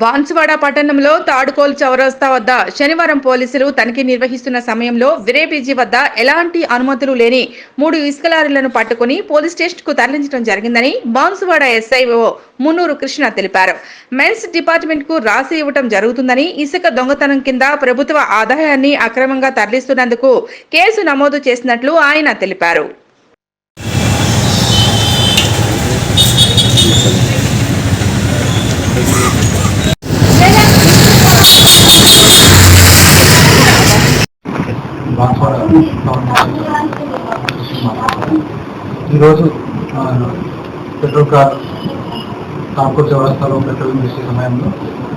బాన్సువాడ పట్టణంలో తాడుకోల్ చౌరస్తా వద్ద శనివారం పోలీసులు తనిఖీ నిర్వహిస్తున్న సమయంలో విరేపీజీ వద్ద ఎలాంటి అనుమతులు లేని మూడు ఇసుక లారీలను పట్టుకుని పోలీస్ స్టేషన్కు తరలించడం జరిగిందని బాన్సువాడ ఎస్ఐఓ మున్నూరు కృష్ణ తెలిపారు. మెన్స్ డిపార్ట్మెంట్కు రాసి ఇవ్వటం జరుగుతుందని ఇసుక దొంగతనం కింద ప్రభుత్వ ఆదాయాన్ని అక్రమంగా తరలిస్తున్నందుకు కేసు నమోదు చేసినట్లు ఆయన తెలిపారు. ఈరోజు పెట్రోల్ కార్ తాంపూర్ చౌరస్తాలో పెట్రోల్ చేసే సమయంలో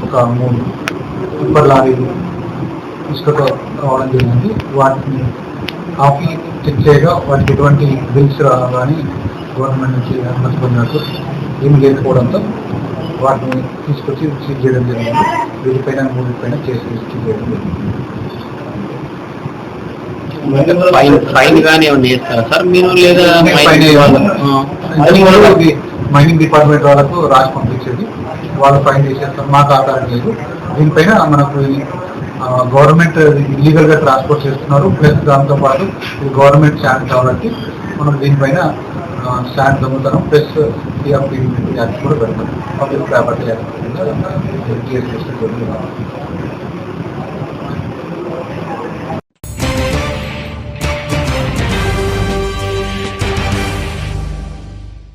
ఒక మూడు టిప్పర్ లారీలు ఇసుకతో రావడం జరిగింది. వాటిని కాఫీ చెక్ చేయగా వాటికి ఎటువంటి బిల్స్ కానీ గవర్నమెంట్ నుంచి అనుమతి పొందినట్టు ఏమి లేకపోవడంతో వాటిని తీసుకొచ్చి సీజ్ చేయడం జరిగింది. వీటిపైన మూడిపైన చేసి రిజిస్టర్ చేయడం జరిగింది. ఫైన్ చేస్తారా? సార్ మీరు లేదా ఫైన్ మైనింగ్ డిపార్ట్మెంట్ వాళ్ళకు? రాసి పంపించేది. వాళ్ళు ఫైన్ చేసేస్తారు మాకు ఆధారం లేదు. దీనిపైన మనకు గవర్నమెంట్ ఇల్లీగల్గా ట్రాన్స్పోర్ట్ చేస్తున్నారు. ప్లస్ దాంతో పాటు గవర్నమెంట్ స్టాండ్ కాబట్టి మనం దీనిపైన స్టాండ్ దొంగతనం ప్లస్ సిఆర్పి యాక్ట్ కూడా పెడతాం. పబ్లిక్ ప్రాపర్టీ యాక్ట్ చేస్తున్నాం